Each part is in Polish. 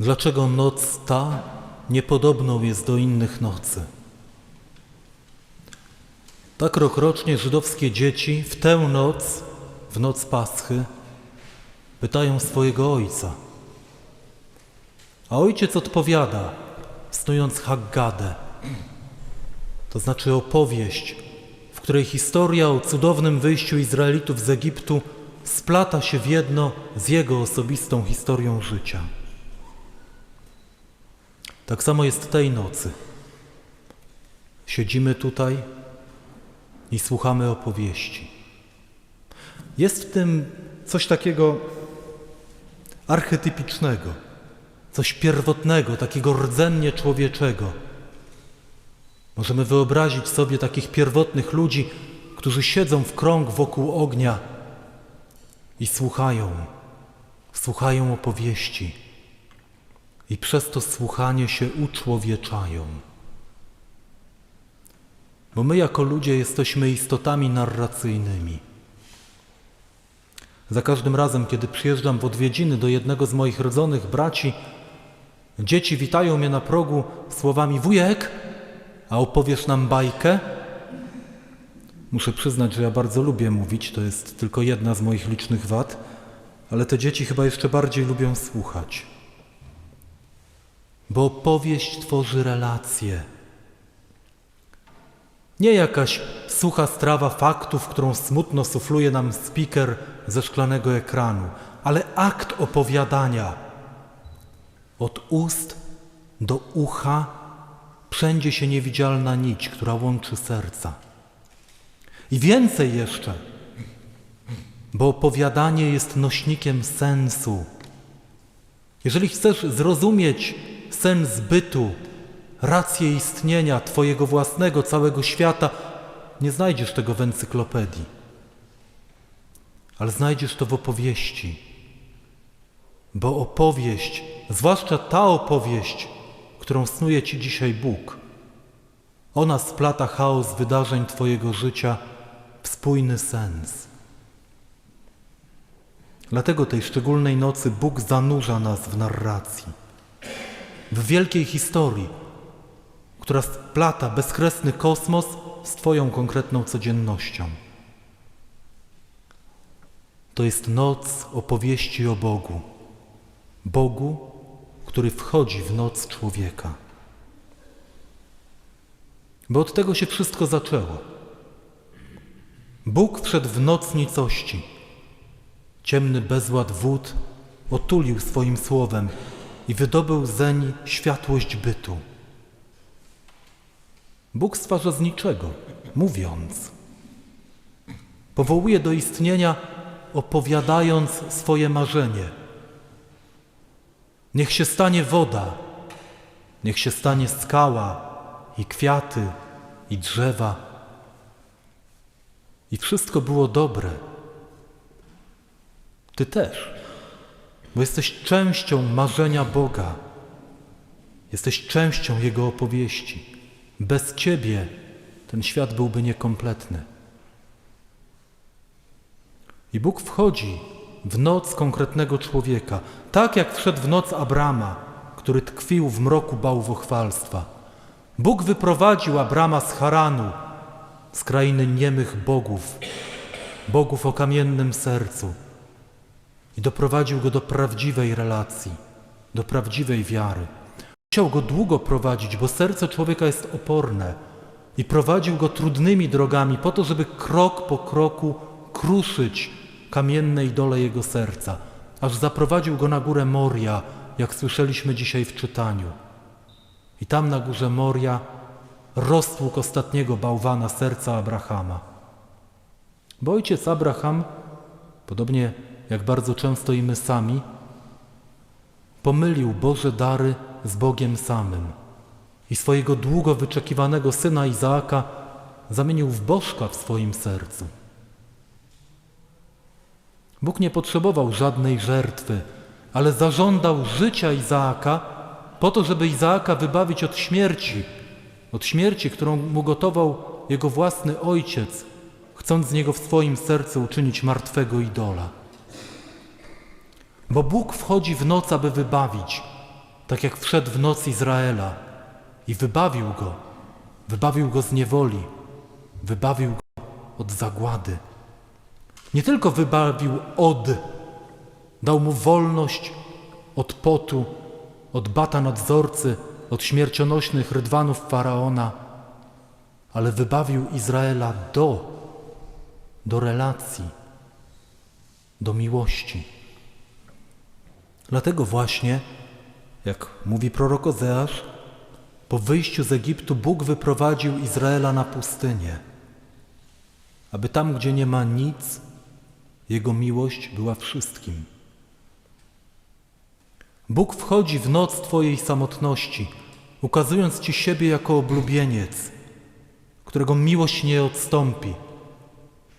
Dlaczego noc ta niepodobną jest do innych nocy? Tak rokrocznie żydowskie dzieci w tę noc, w noc Paschy, pytają swojego ojca. A ojciec odpowiada, snując Haggadę, to znaczy opowieść, w której historia o cudownym wyjściu Izraelitów z Egiptu splata się w jedno z jego osobistą historią życia. Tak samo jest tej nocy. Siedzimy tutaj i słuchamy opowieści. Jest w tym coś takiego archetypicznego, coś pierwotnego, takiego rdzennie człowieczego. Możemy wyobrazić sobie takich pierwotnych ludzi, którzy siedzą w krąg wokół ognia i słuchają, słuchają opowieści i przez to słuchanie się uczłowieczają. Bo my jako ludzie jesteśmy istotami narracyjnymi. Za każdym razem, kiedy przyjeżdżam w odwiedziny do jednego z moich rodzonych braci, dzieci witają mnie na progu słowami wujek, a opowiesz nam bajkę? Muszę przyznać, że ja bardzo lubię mówić, to jest tylko jedna z moich licznych wad, ale te dzieci chyba jeszcze bardziej lubią słuchać. Bo opowieść tworzy relacje. Nie jakaś sucha strawa faktów, którą smutno sufluje nam speaker ze szklanego ekranu, ale akt opowiadania. Od ust do ucha wszędzie się niewidzialna nić, która łączy serca. I więcej jeszcze, bo opowiadanie jest nośnikiem sensu. Jeżeli chcesz zrozumieć sens bytu, rację istnienia Twojego własnego, całego świata, nie znajdziesz tego w encyklopedii, ale znajdziesz to w opowieści. Bo opowieść, zwłaszcza ta opowieść, którą snuje Ci dzisiaj Bóg, ona splata chaos wydarzeń Twojego życia w spójny sens. Dlatego tej szczególnej nocy Bóg zanurza nas w narracji, w wielkiej historii, która splata bezkresny kosmos z Twoją konkretną codziennością. To jest noc opowieści o Bogu. Bogu, który wchodzi w noc człowieka. Bo od tego się wszystko zaczęło. Bóg wszedł w noc nicości. Ciemny bezład wód otulił swoim słowem i wydobył zeń światłość bytu. Bóg stwarza z niczego, mówiąc. Powołuje do istnienia, opowiadając swoje marzenie. Niech się stanie woda, niech się stanie skała i kwiaty i drzewa. I wszystko było dobre. Ty też, bo jesteś częścią marzenia Boga. Jesteś częścią Jego opowieści. Bez Ciebie ten świat byłby niekompletny. I Bóg wchodzi w noc konkretnego człowieka, tak jak wszedł w noc Abrama, który tkwił w mroku bałwochwalstwa. Bóg wyprowadził Abrama z Haranu, z krainy niemych bogów, bogów o kamiennym sercu i doprowadził go do prawdziwej relacji, do prawdziwej wiary. Chciał go długo prowadzić, bo serce człowieka jest oporne i prowadził go trudnymi drogami po to, żeby krok po kroku kruszyć kamiennej dole jego serca, aż zaprowadził go na górę Moria, jak słyszeliśmy dzisiaj w czytaniu. I tam na górze Moria roztłuk ostatniego bałwana serca Abrahama. Bo ojciec Abraham, podobnie jak bardzo często i my sami, pomylił Boże dary z Bogiem samym i swojego długo wyczekiwanego syna Izaaka zamienił w bożka w swoim sercu. Bóg nie potrzebował żadnej żertwy, ale zażądał życia Izaaka po to, żeby Izaaka wybawić od śmierci, od śmierci, którą mu gotował jego własny ojciec, chcąc z niego w swoim sercu uczynić martwego idola. Bo Bóg wchodzi w noc, aby wybawić, tak jak wszedł w noc Izraela i wybawił go, wybawił go z niewoli, wybawił go od zagłady. Nie tylko wybawił od, dał mu wolność od potu, od bata nadzorcy, od śmiercionośnych rydwanów faraona, ale wybawił Izraela do, do relacji, do miłości. Dlatego właśnie, jak mówi prorok Ozeasz, po wyjściu z Egiptu Bóg wyprowadził Izraela na pustynię, aby tam, gdzie nie ma nic, Jego miłość była wszystkim. Bóg wchodzi w noc Twojej samotności, ukazując Ci siebie jako oblubieniec, którego miłość nie odstąpi,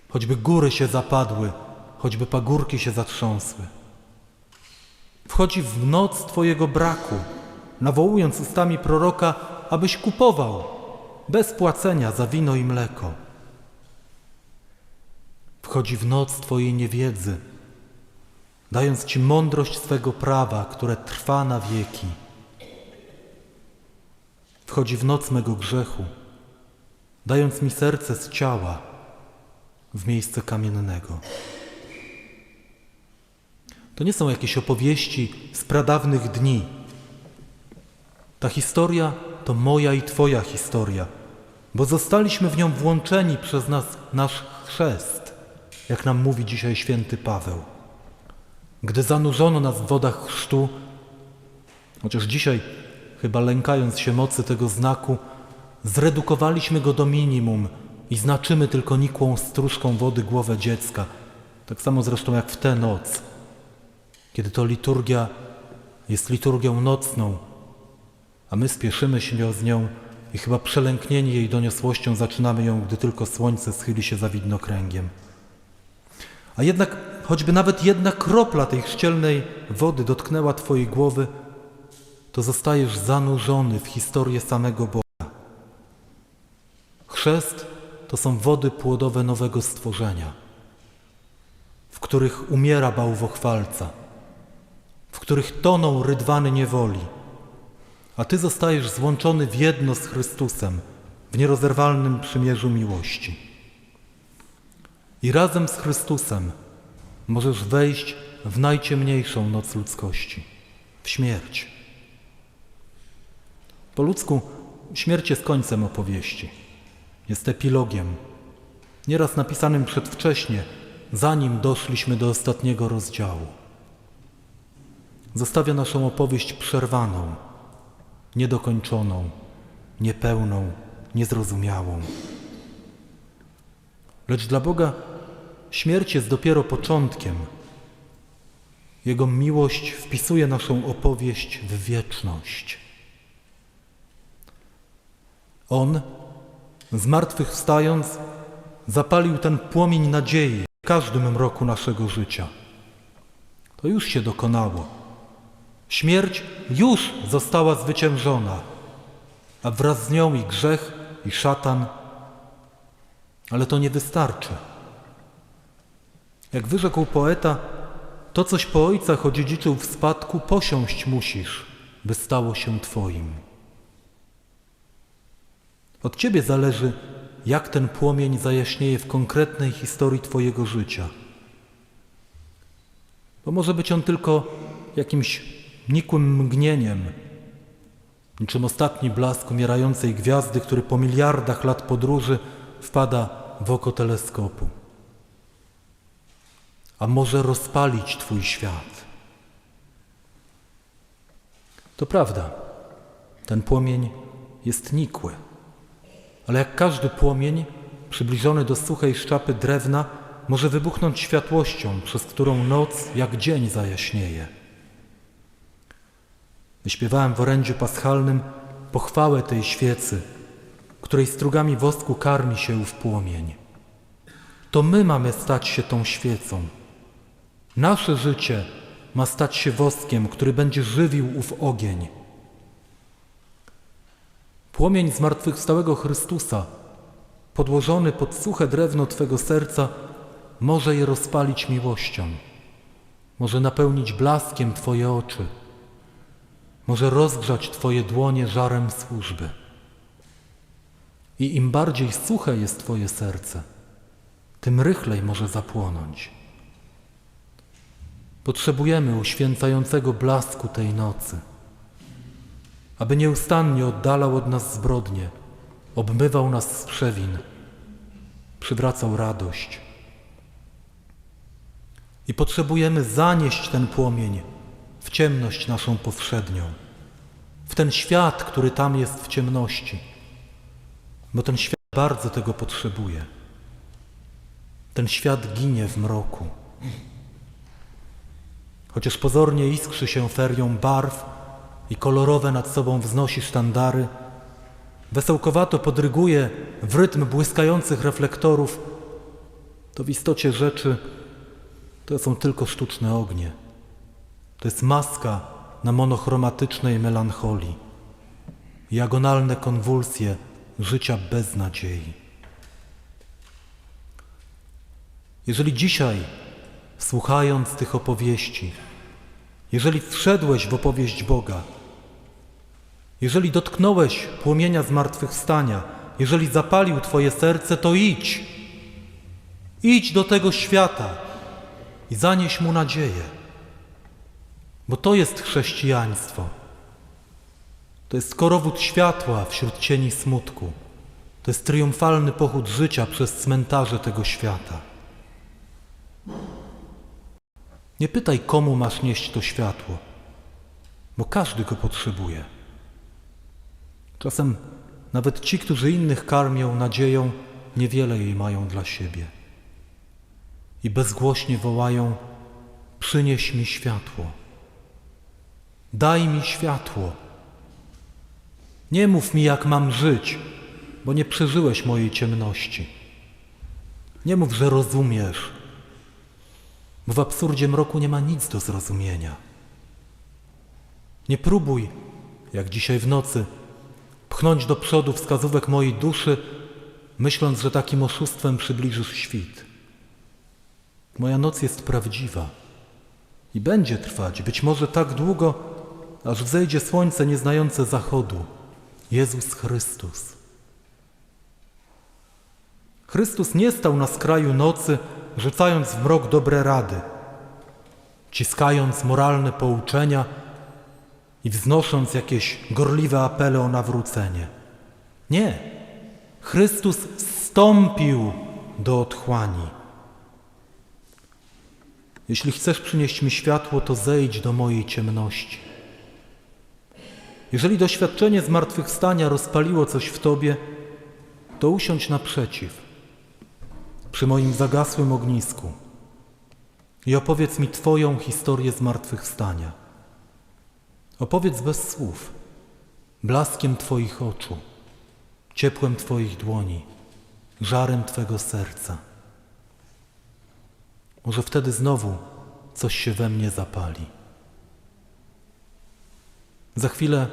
choćby góry się zapadły, choćby pagórki się zatrząsły. Wchodzi w noc Twojego braku, nawołując ustami proroka, abyś kupował bez płacenia za wino i mleko. Wchodzi w noc Twojej niewiedzy, dając Ci mądrość swego prawa, które trwa na wieki. Wchodzi w noc mego grzechu, dając mi serce z ciała w miejsce kamiennego. To nie są jakieś opowieści z pradawnych dni. Ta historia to moja i Twoja historia, bo zostaliśmy w nią włączeni przez nas nasz chrzest, jak nam mówi dzisiaj święty Paweł. Gdy zanurzono nas w wodach chrztu, chociaż dzisiaj, chyba lękając się mocy tego znaku, zredukowaliśmy go do minimum i znaczymy tylko nikłą stróżką wody głowę dziecka, tak samo zresztą jak w tę noc, kiedy to liturgia jest liturgią nocną, a my spieszymy się z nią i chyba przelęknieni jej doniosłością zaczynamy ją, gdy tylko słońce schyli się za widnokręgiem. A jednak choćby nawet jedna kropla tej chrzcielnej wody dotknęła Twojej głowy, to zostajesz zanurzony w historię samego Boga. Chrzest to są wody płodowe nowego stworzenia, w których umiera bałwochwalca, w których toną rydwany niewoli, a Ty zostajesz złączony w jedno z Chrystusem w nierozerwalnym przymierzu miłości. I razem z Chrystusem możesz wejść w najciemniejszą noc ludzkości, w śmierć. Po ludzku śmierć jest końcem opowieści, jest epilogiem, nieraz napisanym przedwcześnie, zanim doszliśmy do ostatniego rozdziału. Zostawia naszą opowieść przerwaną, niedokończoną, niepełną, niezrozumiałą. Lecz dla Boga śmierć jest dopiero początkiem. Jego miłość wpisuje naszą opowieść w wieczność. On, zmartwychwstając, zapalił ten płomień nadziei w każdym mroku naszego życia. To już się dokonało. Śmierć już została zwyciężona, a wraz z nią i grzech, i szatan. Ale to nie wystarczy. Jak wyrzekł poeta, to coś po ojcach odziedziczył w spadku, posiąść musisz, by stało się Twoim. Od Ciebie zależy, jak ten płomień zajaśnieje w konkretnej historii Twojego życia. Bo może być on tylko jakimś nikłym mgnieniem, niczym ostatni blask umierającej gwiazdy, który po miliardach lat podróży wpada w oko teleskopu. A może rozpalić Twój świat. To prawda, ten płomień jest nikły, ale jak każdy płomień przybliżony do suchej szczapy drewna może wybuchnąć światłością, przez którą noc jak dzień zajaśnieje. Wyśpiewałem w orędziu paschalnym pochwałę tej świecy, której strugami wosku karmi się ów płomień. To my mamy stać się tą świecą. Nasze życie ma stać się woskiem, który będzie żywił ów ogień. Płomień zmartwychwstałego Chrystusa, podłożony pod suche drewno Twego serca, może je rozpalić miłością, może napełnić blaskiem Twoje oczy może rozgrzać Twoje dłonie żarem służby. I im bardziej suche jest Twoje serce, tym rychlej może zapłonąć. Potrzebujemy uświęcającego blasku tej nocy, aby nieustannie oddalał od nas zbrodnie, obmywał nas z przewin, przywracał radość. I potrzebujemy zanieść ten płomień w ciemność naszą powszednią, w ten świat, który tam jest w ciemności, bo ten świat bardzo tego potrzebuje. Ten świat ginie w mroku. Chociaż pozornie iskrzy się ferią barw i kolorowe nad sobą wznosi sztandary, wesołkowato podryguje w rytm błyskających reflektorów, to w istocie rzeczy to są tylko sztuczne ognie. To jest maska na monochromatycznej melancholii, jagonalne konwulsje życia bez nadziei. Jeżeli dzisiaj, słuchając tych opowieści, jeżeli wszedłeś w opowieść Boga, jeżeli dotknąłeś płomienia zmartwychwstania, jeżeli zapalił Twoje serce, to idź. Idź do tego świata i zanieś mu nadzieję. Bo to jest chrześcijaństwo. To jest korowód światła wśród cieni smutku. To jest triumfalny pochód życia przez cmentarze tego świata. Nie pytaj, komu masz nieść to światło, bo każdy go potrzebuje. Czasem nawet ci, którzy innych karmią nadzieją, niewiele jej mają dla siebie. I bezgłośnie wołają: Przynieś mi światło. Daj mi światło. Nie mów mi, jak mam żyć, bo nie przeżyłeś mojej ciemności. Nie mów, że rozumiesz, bo w absurdzie mroku nie ma nic do zrozumienia. Nie próbuj, jak dzisiaj w nocy, pchnąć do przodu wskazówek mojej duszy, myśląc, że takim oszustwem przybliżysz świt. Moja noc jest prawdziwa i będzie trwać być może tak długo, aż wzejdzie słońce nieznające zachodu, Jezus Chrystus. Chrystus nie stał na skraju nocy, rzucając w mrok dobre rady, ciskając moralne pouczenia i wznosząc jakieś gorliwe apele o nawrócenie. Nie. Chrystus wstąpił do otchłani. Jeśli chcesz przynieść mi światło, to zejdź do mojej ciemności. Jeżeli doświadczenie zmartwychwstania rozpaliło coś w tobie, to usiądź naprzeciw, przy moim zagasłym ognisku i opowiedz mi Twoją historię zmartwychwstania. Opowiedz bez słów, blaskiem Twoich oczu, ciepłem Twoich dłoni, żarem Twego serca. Może wtedy znowu coś się we mnie zapali. Za chwilę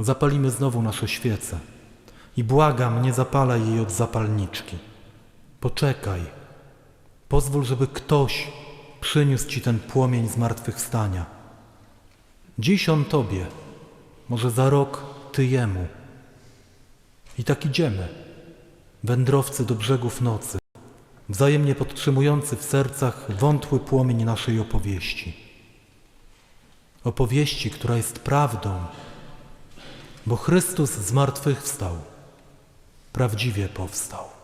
zapalimy znowu nasze świece i błagam, nie zapalaj jej od zapalniczki. Poczekaj, pozwól, żeby ktoś przyniósł Ci ten płomień zmartwychwstania. Dziś on Tobie, może za rok Ty Jemu. I tak idziemy, wędrowcy do brzegów nocy, wzajemnie podtrzymujący w sercach wątły płomień naszej opowieści. Opowieści, która jest prawdą, bo Chrystus zmartwychwstał, prawdziwie powstał.